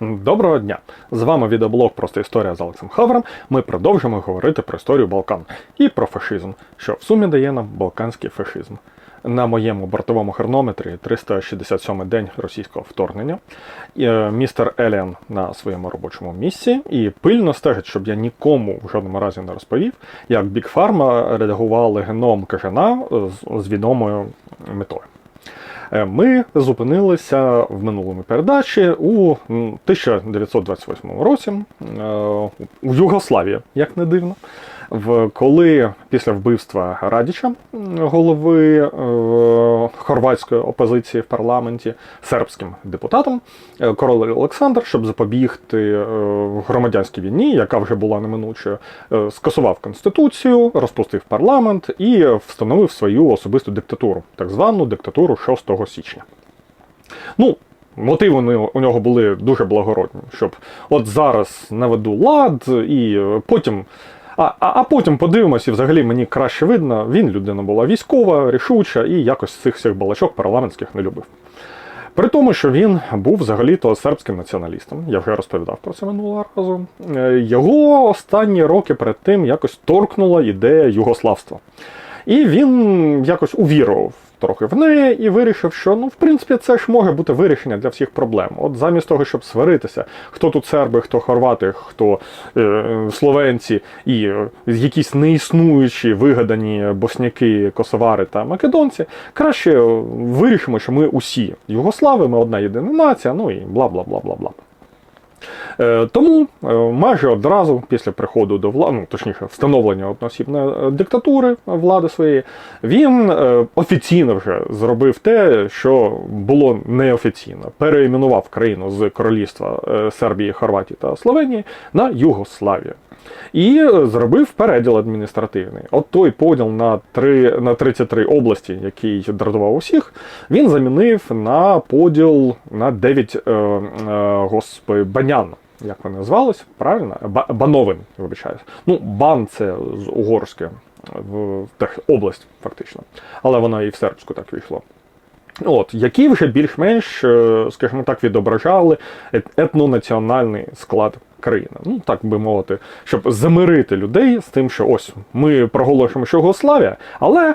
Доброго дня! З вами відеоблог Просто історія з Олексом Хавром. Ми продовжимо говорити про історію Балкан і про фашизм, що в сумі дає нам балканський фашизм. На моєму бортовому хронометрі 367 день російського вторгнення. Е, Містер Еліан на своєму робочому місці і пильно стежить, щоб я нікому в жодному разі не розповів, як Бік Фарма редагували геном кажана з відомою метою. Е, Ми зупинилися в минулому передачі у м, 1928 році е, у Югославії, як не дивно. В коли після вбивства Радіча, голови е, хорватської опозиції в парламенті, сербським депутатом, е, король Олександр, щоб запобігти е, громадянській війні, яка вже була неминучою, е, скасував конституцію, розпустив парламент і встановив свою особисту диктатуру, так звану диктатуру 6 січня. Ну, мотиви у нього- були дуже благородні, щоб от зараз наведу лад, і потім. А, а, потім подивимося, і взагалі мені краще видно, він людина була військова, рішуча і якось цих всіх балачок парламентських не любив. При тому, що він був взагалі-то сербським націоналістом, я вже розповідав про це минулого разу. Е, Його останні роки перед тим якось торкнула ідея югославства. І він якось увірував трохи в неї і вирішив, що ну, в принципі, це ж може бути вирішення для всіх проблем. От замість того, щоб сваритися, хто тут серби, хто хорвати, хто е, словенці і е, якісь неіснуючі вигадані босняки, косовари та македонці, краще е, вирішимо, що ми усі югослави, ми одна єдина нація, ну і бла бла бла бла бла. Е, Тому е, майже одразу після приходу до влади, ну, точніше, встановлення одноосібної е, диктатури влади своєї, він офіційно вже зробив те, що було неофіційно. Переіменував країну з королівства Сербії, Хорватії та Словенії на Югославію. І е, зробив переділ адміністративний. От той поділ на, 3, на 33 області, який дратував усіх, він замінив на поділ на 9 е, е, господи, банян. Як вони назвались? Правильно? Ба- Бановин, вибачаюсь. Ну, бан це з угорське в тех, область, фактично. Але воно і в сербську так війшло. От, які вже більш-менш, е, скажімо так, відображали етнонаціональний склад країни. Ну, так би мовити, щоб замирити людей з тим, що ось ми проголошуємо, що Югославія, але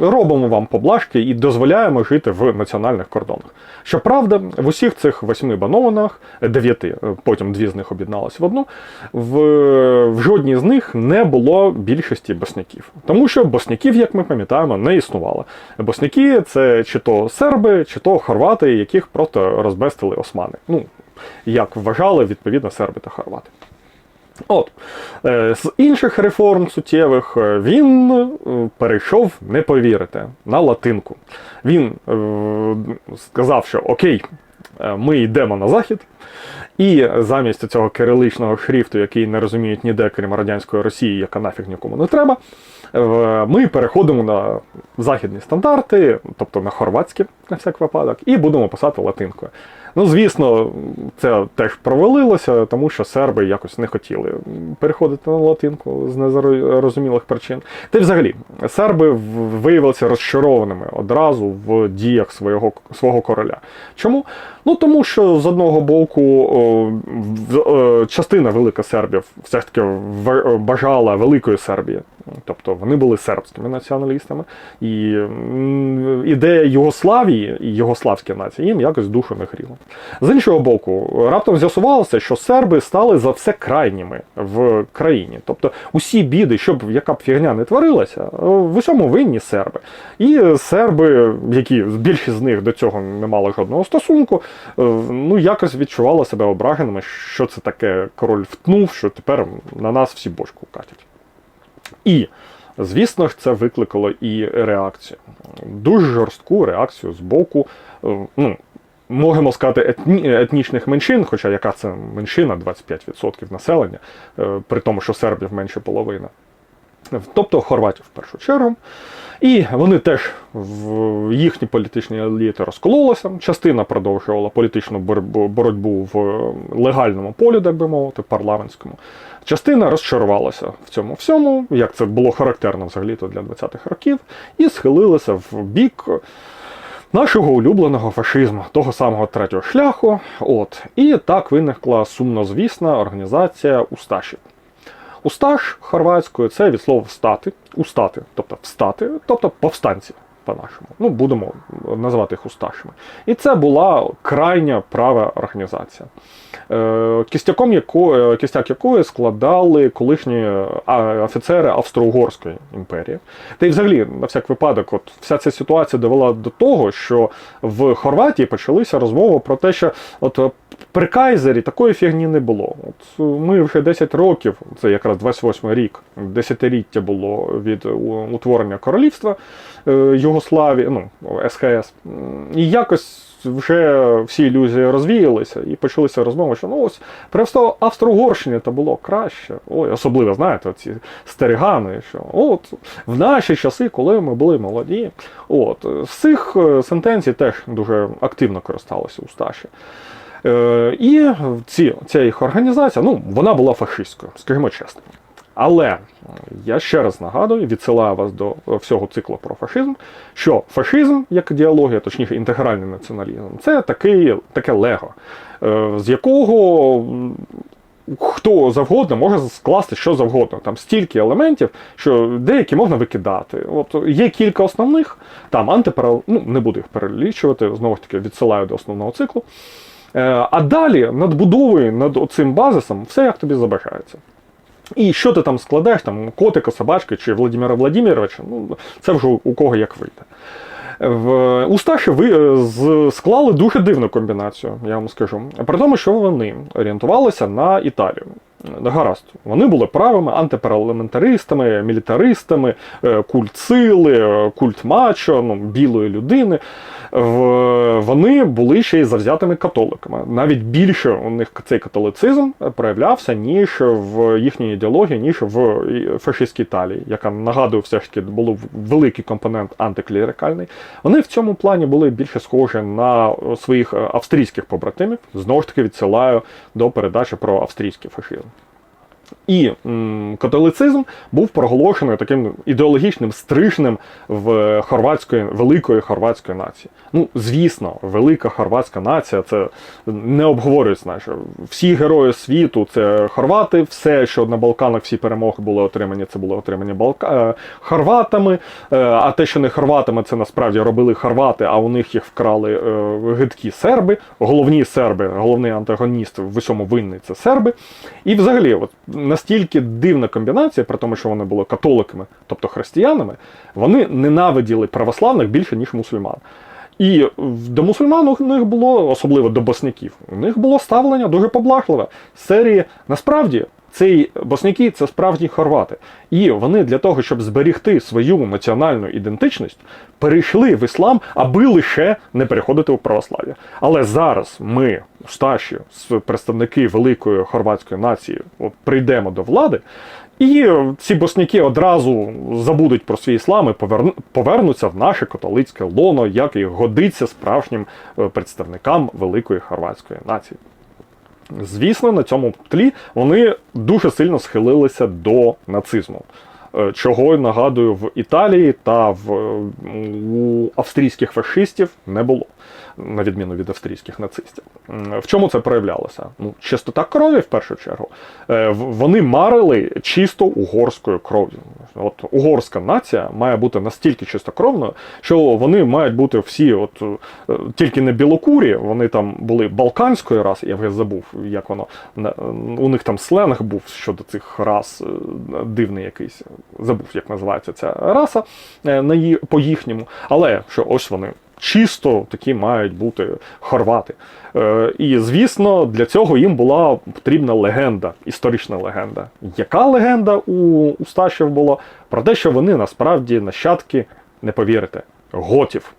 робимо вам поблажки і дозволяємо жити в національних кордонах. Щоправда, в усіх цих восьми банованах, дев'яти, е, потім дві з них об'єдналися в одну, в, в жодній з них не було більшості босняків. Тому що босняків, як ми пам'ятаємо, не існувало. Босняки це чи то серби, чи то хорвати, яких просто розбестили османи. Ну, як вважали, відповідно, серби та хорвати. От, е, з інших реформ суттєвих е, він е, перейшов, не повірите, на латинку. Він сказав, що окей, ми йдемо на захід, і замість цього кириличного шрифту, який не розуміють ніде, крім радянської Росії, яка нафіг нікому не треба, ми переходимо на західні стандарти, тобто на хорватські, на всяк випадок, і будемо писати латинкою. Ну, звісно, це теж провалилося, тому що серби якось не хотіли переходити на латинку з незрозумілих причин. Та й взагалі, серби виявилися розчарованими одразу в діях свого, свого короля. Чому? Ну тому що з одного боку о, частина велика сербів все ж таки бажала великої Сербії. Тобто вони були сербськими націоналістами, і ідея Югославії і югославські нації їм якось душу не гріла. З іншого боку, раптом з'ясувалося, що серби стали за все крайніми в країні. Тобто усі біди, щоб яка б фігня не творилася, в усьому винні серби. І серби, які більшість з них до цього не мали жодного стосунку, е, ну якось відчували себе ображеними, що це таке король втнув, що тепер на нас всі бочку катять. І, звісно ж, це викликало і реакцію. Дуже жорстку реакцію з боку, е, ну, можемо сказати, етні, етнічних меншин, хоча яка це меншина, 25% населення, е, при тому, що сербів менше половини. Тобто хорватів в першу чергу. І вони теж в їхні політичні еліти розкололися. Частина продовжувала політичну боротьбу- в легальному полі, так би мовити, парламентському. Частина розчарувалася в цьому всьому, як це було характерно взагалі-то для 20-х років, і схилилася в бік нашого улюбленого фашизму, того самого третього шляху. От. І так виникла сумнозвісна організація Усташів. Усташ хорватською це від слова встати, устати, тобто встати, тобто повстанці по-нашому. Ну, будемо називати їх усташами. І це була крайня права організація. Е, Кістяком якої, кістяк якої складали колишні офіцери Австро-Угорської імперії. Та й взагалі, на всяк випадок, от вся ця ситуація довела до того, що в Хорватії почалися розмови про те, що от при Кайзері такої фігні не було. От Ми вже 10 років, це якраз 28 рік, десятиліття було від утворення королівства е, Югославії, ну, СХС. І якось вже всі ілюзії розвіялися і почалися розмови, що ну ось при Австро-Угорщині то було краще. Ой, особливо, знаєте, ці стерігани, що от в наші часи, коли ми були молоді, от з цих е, сентенцій теж дуже активно користалися Усташі. Е, І ці, ця їх організація, ну, вона була фашистською, скажімо чесно. Але я ще раз нагадую, відсилаю вас до всього циклу про фашизм, що фашизм, як ідеологія, точніше інтегральний націоналізм, це такий, таке лего, е, з якого хто завгодно може скласти що завгодно. Там стільки елементів, що деякі можна викидати. От Є кілька основних, там антиперел, ну не буду їх перелічувати, знову ж таки відсилаю до основного циклу. Е, а далі над будовою, над цим базисом, все як тобі забажається. І що ти там складеш, там котика, собачки чи Владимира Владимировича, ну це вже у кого як вийде. В Усташі ви е, склали дуже дивну комбінацію, я вам скажу. При тому, що вони орієнтувалися на Італію. Гаразд, вони були правими антиперламентаристами, мілітаристами, е, культ сили, е, культ мачо, ну, білої людини. Вони були ще й завзятими католиками. Навіть більше у них цей католицизм проявлявся, ніж в їхній ідеології, ніж в фашистській Італії, яка нагадую, все ж таки був великий компонент антиклерикальний. Вони в цьому плані були більше схожі на своїх австрійських побратимів. Знову ж таки відсилаю до передачі про австрійський фашизм. І католицизм був проголошений таким ідеологічним стрижнем в хорватської великої хорватської нації. Ну, звісно, велика хорватська нація це не обговорюється. Знаєш, всі герої світу це хорвати, все, що на Балканах всі перемоги були отримані, це були отримані Балка... Е, хорватами. Е, а те, що не хорватами, це насправді робили хорвати, а у них їх вкрали е, гидкі серби. Головні серби, головний антагоніст в усьому винний це серби. І взагалі, от настільки дивна комбінація, при тому, що вони були католиками, тобто християнами, вони ненавиділи православних більше, ніж мусульман. І до мусульман у них було, особливо до босників, у них було ставлення дуже поблажливе. З серії насправді цей босняки це справжні хорвати. І вони для того, щоб зберігти свою національну ідентичність, перейшли в іслам, аби лише не переходити у православ'я. Але зараз ми, старші, представники великої хорватської нації, от, прийдемо до влади. І ці босняки одразу забудуть про свій іслам і повернуться в наше католицьке лоно, як і годиться справжнім е, представникам великої хорватської нації. Звісно, на цьому тлі вони дуже сильно схилилися до нацизму. Е, чого нагадую в Італії та в у австрійських фашистів не було на відміну від австрійських нацистів. В чому це проявлялося? Ну, чистота крові в першу чергу. Е, вони марили чисто угорською кров'ю. От угорська нація має бути настільки чистокровною, що вони мають бути всі, от е, тільки не білокурі, вони там були балканської раси, я вже забув, як воно у них там сленг був щодо цих рас, е, дивний якийсь. Забув, як називається ця раса по їхньому. Але що ось вони чисто такі мають бути хорвати. Е, І звісно, для цього їм була потрібна легенда, історична легенда. Яка легенда у Усташів була? Про те, що вони насправді нащадки, не повірите, готів.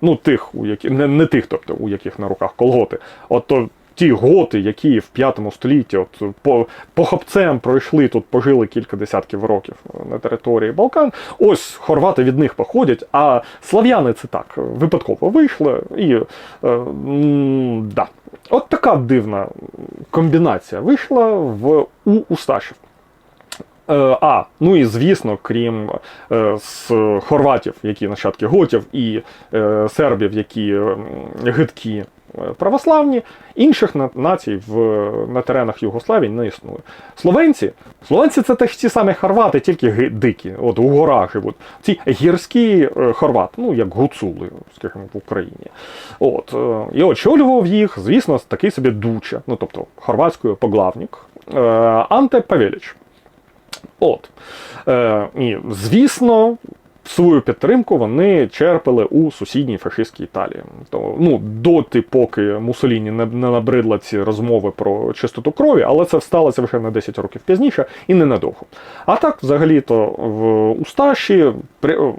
Ну, тих, у яких не, не тих, тобто у яких на руках колготи. От то ті готи, які в 5 столітті от по похопцем пройшли тут, пожили кілька десятків років на території Балкан. Ось хорвати від них походять, а слав'яни це так випадково вийшли. І е, да. от така дивна комбінація вийшла в у Усташів. Е, А, ну і звісно, крім е, з хорватів, які нащадки готів, і е, сербів, які гидкі е, православні, інших націй в, на теренах Югославії не існує. Словенці, словенці це ті самі хорвати, тільки дикі, от у горах живуть. Ці гірські е, хорвати, ну як гуцули, скажімо, в Україні. От, е, і очолював їх, звісно, такий собі дуча, ну тобто хорватською поглавник, е, Анте Павеліч. От. Е, і, звісно, свою підтримку вони черпали у сусідній фашистській Італії. То, ну, доти, поки Муссоліні не, набридла ці розмови про чистоту крові, але це сталося вже на 10 років пізніше і ненадовго. А так, взагалі-то, в Усташі,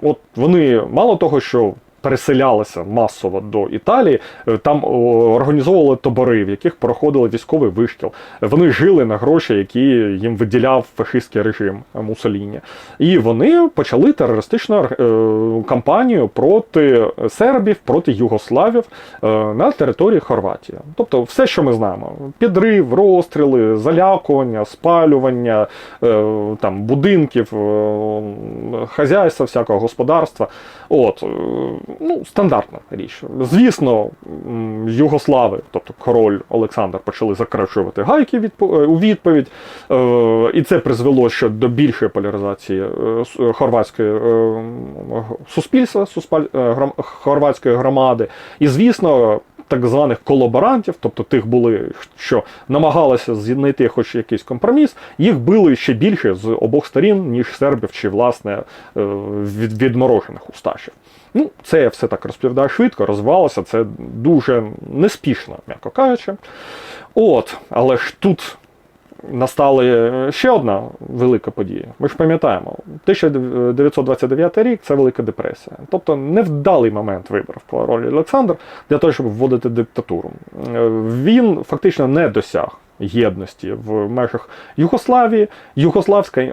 от вони мало того, що переселялися масово до Італії, е, там організовували табори, в яких проходили військовий вишкіл. Вони жили на гроші, які їм виділяв фашистський режим Муссоліні. І вони почали терористичну е, кампанію проти сербів, проти югославів е, на території Хорватії. Тобто, все, що ми знаємо: підрив, розстріли, залякування, спалювання там будинків, хазяйства, всякого господарства. От, ну, стандартна річ. Звісно, югослави, тобто король Олександр, почали закручувати гайки е, у відповідь, е, і це призвело ще до більшої поляризації е, хорватської суспільства, хорватської громади. І, звісно, так званих колаборантів, тобто тих були, що намагалися знайти хоч якийсь компроміс, їх били ще більше з обох сторін, ніж сербів чи, власне, е, від, відморожених усташів. Ну, це я все так розповідаю швидко, розвивалося це дуже неспішно, м'яко кажучи. От, але ж тут настала ще одна велика подія. Ми ж пам'ятаємо, 1929 рік це Велика депресія. Тобто невдалий момент вибрав король Олександр для того, щоб вводити диктатуру. Е, Він фактично не досяг. Єдності в межах Югославії, югославська е,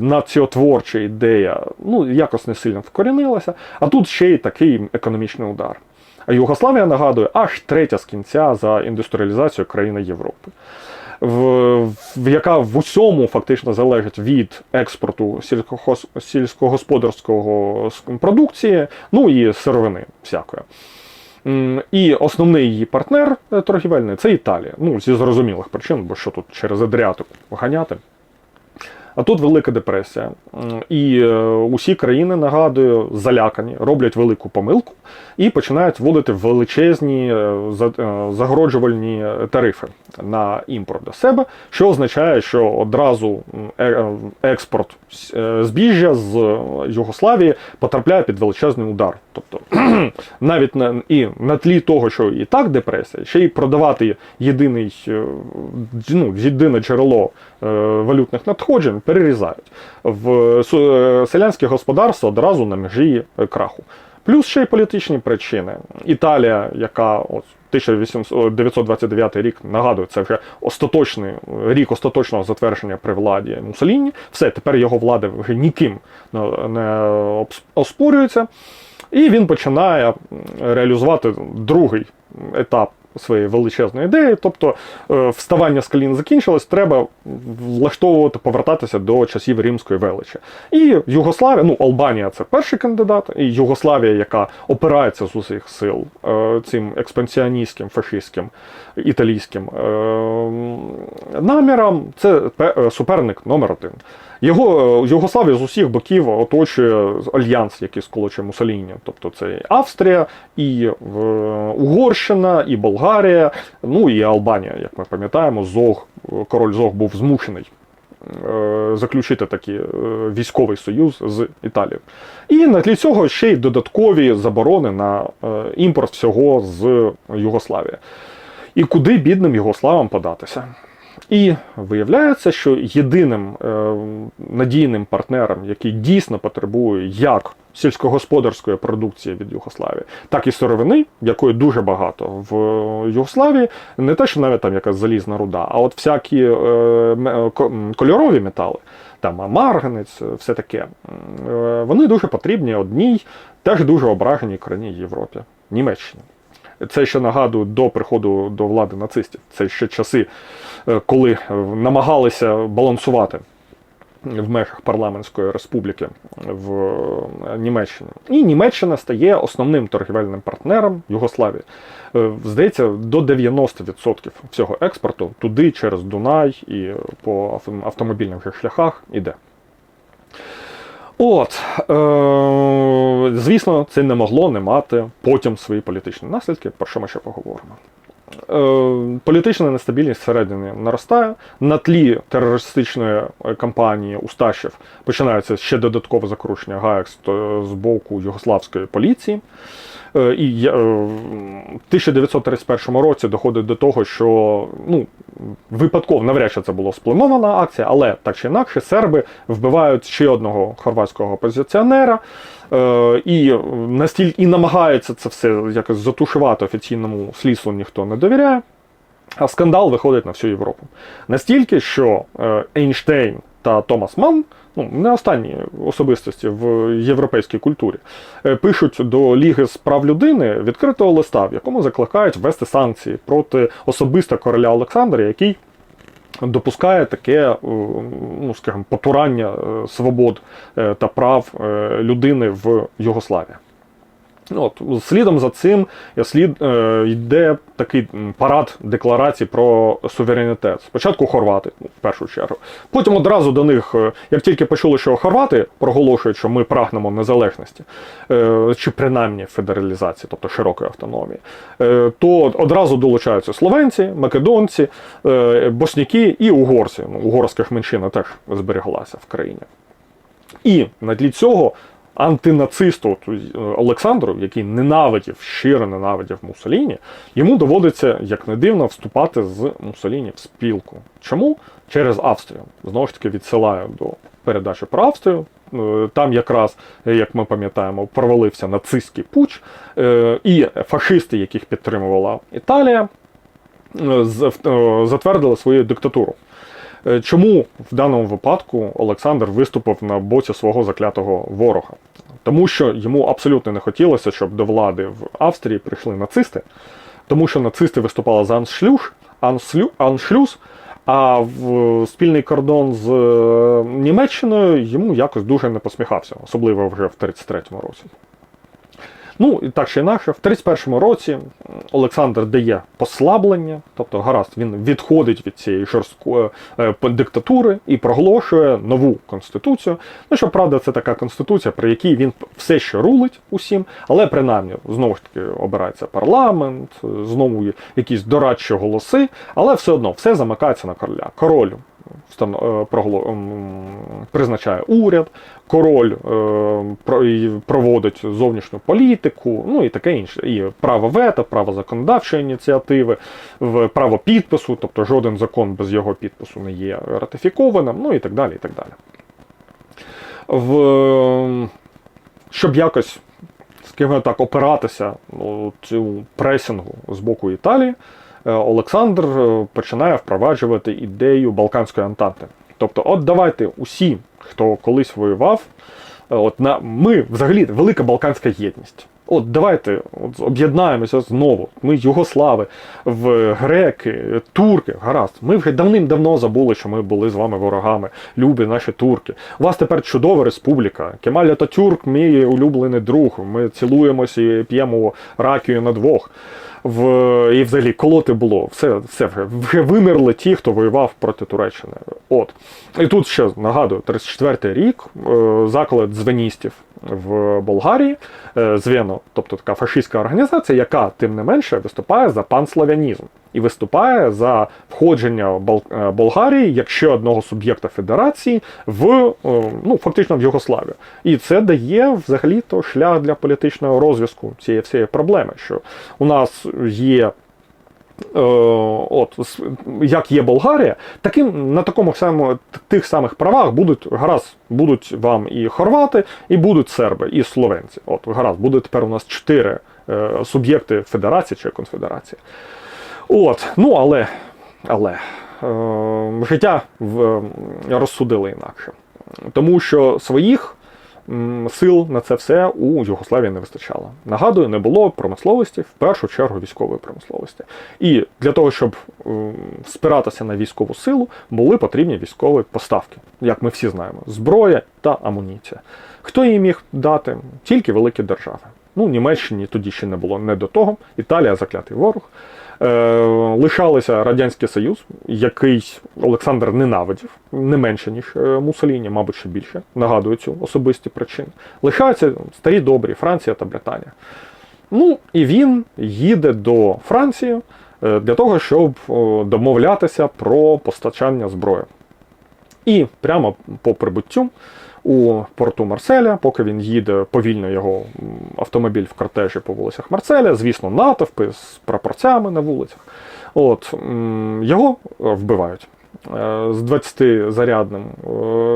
націотворча ідея ну, якось не сильно вкорінилася, а тут ще й такий економічний удар. А Югославія нагадує аж третя з кінця за індустріалізацію країни Європи в, яка в усьому фактично залежить від експорту сільськогос, сільськогосподарського продукції, ну і сировини всякої. І основний її партнер е, торгівельний це Італія. Ну, зі зрозумілих причин, бо що тут через Адріатику ганяти. А тут Велика депресія. І е, усі країни, нагадую, залякані, роблять велику помилку і починають вводити величезні е, е, загороджувальні тарифи на імпорт до себе, що означає, що одразу експорт збіжжя з Югославії потрапляє під величезний удар. Тобто навіть на і на тлі того, що і так депресія, ще й продавати єдиний ну, єдине джерело валютних надходжень перерізають. В е, селянське господарство одразу на межі е, краху. Плюс ще й політичні причини. Італія, яка от 1929 рік нагадую, це вже остаточний рік остаточного затвердження при владі Муссоліні. Все, тепер його влада вже ніким не оспорюється. І він починає реалізувати другий етап своєї величезної ідеї. Тобто е, вставання з колін закінчилось, треба влаштовувати, повертатися до часів римської величі. І Югославія, ну Албанія це перший кандидат, і Югославія, яка опирається з усіх сил е, цим експансіоністським, фашистським, італійським е, намірам, це суперник номер один. Його е, Югославія з усіх боків оточує альянс, який сколочує Муссоліні. Тобто це і Австрія, і е, Угорщина, і Болгарія, ну і Албанія, як ми пам'ятаємо, Зог, король Зог був змушений е, заключити такий е, військовий союз з Італією. І на тлі цього ще й додаткові заборони на е, імпорт всього з Югославії. І куди бідним югославам податися? І виявляється, що єдиним е, надійним партнером, який дійсно потребує як сільськогосподарської продукції від Югославії, так і сировини, якої дуже багато в Югославії, не те, що навіть там якась залізна руда, а от всякі е, ме- кольорові метали, там марганець, все таке, е, вони дуже потрібні одній, теж дуже ображеній країні Європі, Німеччині. Це ще нагадую до приходу до влади нацистів. Це ще часи, е, коли намагалися балансувати в межах парламентської республіки в е, Німеччині. І Німеччина стає основним торгівельним партнером Югославії. Е, Здається, до 90% всього експорту туди через Дунай і по автомобільних шляхах іде. От, е, звісно, це не могло не мати потім свої політичні наслідки, про що ми ще поговоримо. Е, політична нестабільність всередині наростає. На тлі терористичної е, кампанії Усташів починається ще додаткове закручення ГАЕКС з боку югославської поліції. Е, І в 1931 році доходить до того, що ну, випадково навряд чи це була спланована акція, але так чи інакше серби вбивають ще одного хорватського опозиціонера е, і настільки і намагаються це все якось затушувати офіційному слідству ніхто не довіряє. А скандал виходить на всю Європу. Настільки, що е, Ейнштейн та Томас Манн, ну не останні особистості в європейській культурі, е, пишуть до Ліги з прав людини відкритого листа, в якому закликають ввести санкції проти особисто короля Олександра, який допускає таке, е, ну скажімо, потурання е, свобод е, та прав людини в Югославії. От, слідом за цим слід, е, йде такий парад декларацій про суверенітет. Спочатку хорвати, ну, в першу чергу. Потім одразу до них, е, як тільки почули, що хорвати проголошують, що ми прагнемо незалежності, е, чи принаймні федералізації, тобто широкої автономії, е, то одразу долучаються словенці, македонці, е, босніки і угорці. Ну, угорських меншина теж зберіглася в країні. І на тлі цього антинацисту е, Олександру, який ненавидів, щиро ненавидів Муссоліні, йому доводиться, як не дивно, вступати з Муссоліні в спілку. Чому? Через Австрію. Знову ж таки, відсилаю до передачі про Австрію. Е, Там якраз, е, як ми пам'ятаємо, провалився нацистський пуч, і фашисти, яких підтримувала Італія, затвердили свою диктатуру. Е, Чому в даному випадку Олександр виступив на боці свого заклятого ворога? Тому що йому абсолютно не хотілося, щоб до влади в Австрії прийшли нацисти, тому що нацисти виступали за аншлюш, анслю, аншлюз, а в спільний кордон з е, Німеччиною йому якось дуже не посміхався, особливо вже в 33-му році. Ну, і так чи інакше, в 31-му році Олександр дає послаблення, тобто гаразд, він відходить від цієї жорсткої е, диктатури і проголошує нову конституцію. Ну, щоправда, це така конституція, при якій він все ще рулить усім, але принаймні знову ж таки обирається парламент, знову якісь дорадчі голоси, але все одно все замикається на короля. Король е, призначає уряд, король е, проводить зовнішню політику, ну і таке інше. І право вето, право законодавчої ініціативи, право підпису, тобто жоден закон без його підпису не є ратифікованим, ну і так далі. і так далі. В, щоб якось скажімо так, опиратися ну, цю пресінгу з боку Італії, Олександр е, починає впроваджувати ідею Балканської Антанти. Тобто, от давайте усі, хто колись воював, е, от на ми взагалі велика Балканська єдність. От давайте от, об'єднаємося знову. Ми югослави, в греки, турки. Гаразд. Ми вже давним-давно забули, що ми були з вами ворогами. Любі наші турки. У вас тепер чудова республіка. Кемаль Ататюрк, мій улюблений друг. Ми цілуємося і п'ємо ракію на двох. В, і взагалі колоти було. Все, все вже, вимерли ті, хто воював проти Туреччини. От. І тут ще нагадую, 34-й рік, е, заклад звеністів в Болгарії, е, Звено, тобто така фашистська організація, яка тим не менше виступає за панславянізм і виступає за входження е, Болгарії як ще одного суб'єкта федерації в е, ну фактично в Югославію. І це дає взагалі то шлях для політичного розв'язку цієї всієї проблеми, що у нас є. Е, от як є Болгарія, таким на такому самому тих самих правах будуть гаразд, будуть вам і хорвати, і будуть серби, і словенці. От гаразд, буде тепер у нас чотири е, суб'єкти федерації чи конфедерації. От, ну але, але е, життя в, розсудили інакше. Тому що своїх сил на це все у Югославії не вистачало. Нагадую, не було промисловості, в першу чергу військової промисловості. І для того, щоб спиратися на військову силу, були потрібні військові поставки, як ми всі знаємо, зброя та амуніція. Хто її міг дати? Тільки великі держави. Ну, Німеччині тоді ще не було не до того. Італія заклятий ворог. Е, лишалися Радянський Союз, який Олександр ненавидів, не менше, ніж е, Муссоліні, мабуть, ще більше. Нагадую цю особисті причини. Лишаються старі добрі Франція та Британія. Ну, і він їде до Франції е, для того, щоб домовлятися про постачання зброї. І прямо по прибуттю у порту Марселя, поки він їде повільно його автомобіль в кортежі по вулицях Марселя, звісно, натовпи з прапорцями на вулицях. От, його е, вбивають. Е, З 20-зарядним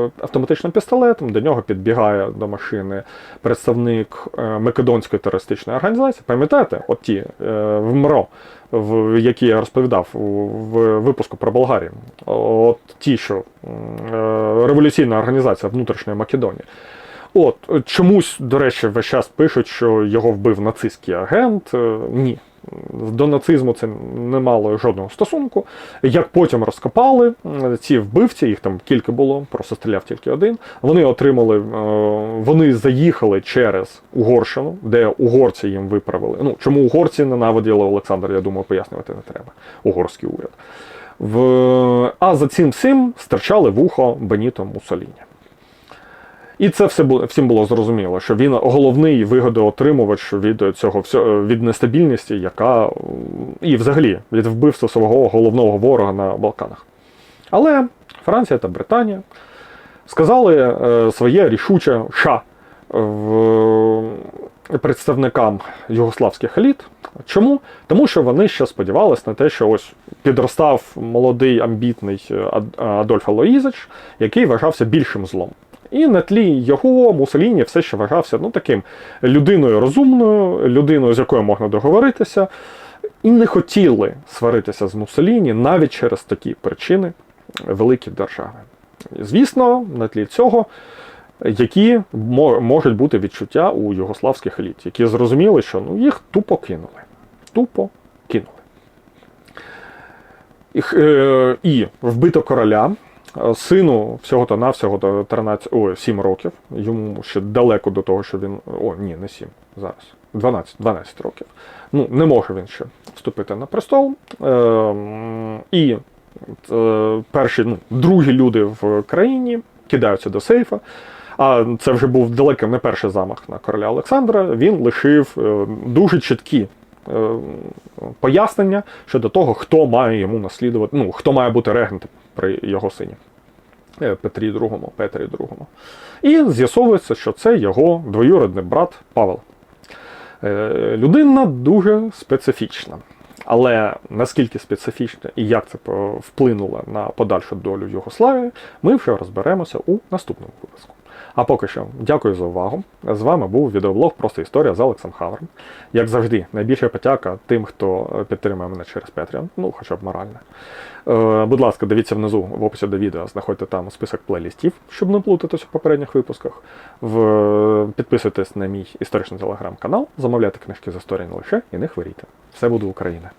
е, автоматичним пістолетом до нього підбігає до машини представник е, Македонської терористичної організації. Пам'ятаєте, от ті в МРО, в які я розповідав в випуску про Болгарію. От ті, що революційна організація внутрішньої Македонії. От чомусь, до речі, весь час пишуть, що його вбив нацистський агент. Е, Ні. До нацизму це не мало жодного стосунку. Як потім розкопали ці вбивці, їх там кілька було, просто стріляв тільки один. Вони отримали, е, вони заїхали через Угорщину, де угорці їм виправили. Ну чому угорці ненавиділи Олександра, я думаю, пояснювати не треба. Угорський уряд. В... А за цим всім стирчали вухо Беніто Муссоліні. І це все було всім було зрозуміло, що він головний вигодоотримувач від цього всього від нестабільності, яка і взагалі від вбивства свого головного ворога на Балканах. Але Франція та Британія сказали е, своє рішуче ша в представникам югославських еліт. Чому? Тому що вони ще сподівалися на те, що ось підростав молодий амбітний е, Ад- Адольф Алоїзич, який вважався більшим злом. І на тлі його Мусоліні все ще вважався ну, таким людиною розумною, людиною, з якою можна договоритися, і не хотіли сваритися з Муссоліні навіть через такі причини великі держави. Звісно, на тлі цього, які можуть бути відчуття у югославських еліт, які зрозуміли, що ну, їх тупо кинули. Тупо кинули. І, е, і вбито короля, сину всього-то навсього до 13, ой, 7 років. Йому ще далеко до того, що він. О, ні, не 7, зараз. 12, 12 років. Ну, не може він ще вступити на престол. Е, і е, перші, ну, другі люди в країні кидаються до сейфа. А це вже був далеко не перший замах на короля Олександра. Він лишив е, дуже чіткі е, пояснення щодо того, хто має йому наслідувати, ну, хто має бути регентом при його сині. е, Петрі II, Петрі II. І з'ясовується, що це його двоюродний брат Павел. Е, Людина дуже специфічна. Але наскільки специфічна і як це вплинуло на подальшу долю Югославії, ми вже розберемося у наступному випуску. А поки що, дякую за увагу. З вами був відеоблог Просто історія з Алексом Хавром. Як завжди, найбільша подяка тим, хто підтримує мене через Patreon, ну хоча б морально. Е, будь ласка, дивіться внизу в описі до відео, знаходьте там список плейлістів, щоб не плутатися у попередніх випусках. В... Підписуйтесь на мій історичний телеграм-канал, замовляйте книжки з історії не лише і не хворійте. Все буде Україна!